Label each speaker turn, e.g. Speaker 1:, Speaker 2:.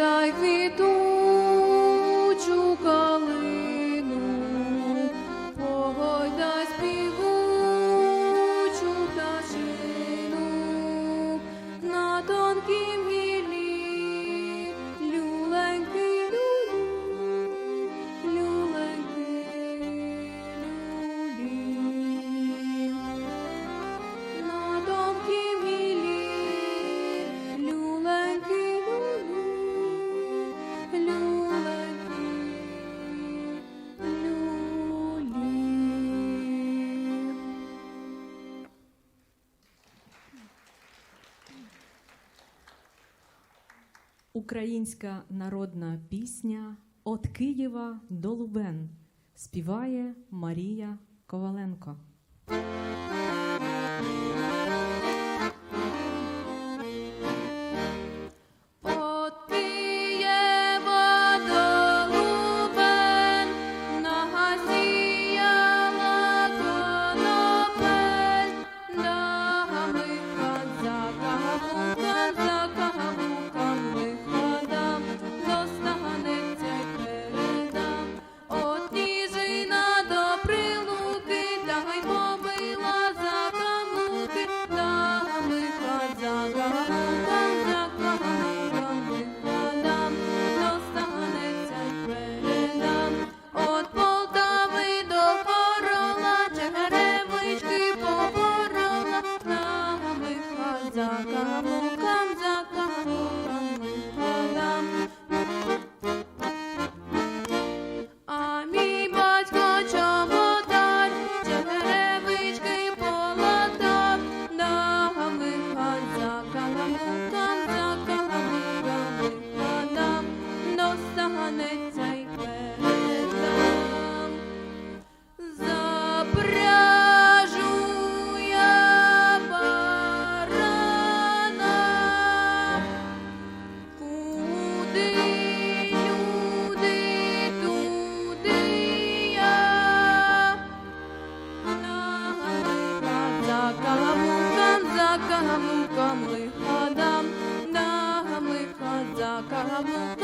Speaker 1: thy
Speaker 2: Українська народна пісня От Києва до Лубен співає Марія Коваленко.
Speaker 1: тягнеться й передам. Запряжу куди люди, туди я. За каламукам, за каламукам лиходам, да, лихода, за.